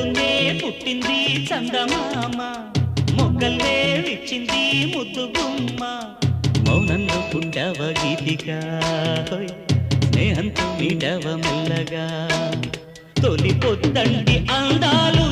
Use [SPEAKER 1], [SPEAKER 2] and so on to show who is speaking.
[SPEAKER 1] పొద్దున్నే పుట్టింది చందమామ. మొగ్గల్లే విచ్చింది ముద్దుగుమ్మ. మౌనంలో పుట్టవ గీతిక. స్నేహంతో మీటవ మెల్లగా. తొలి పొద్దండి అందాలు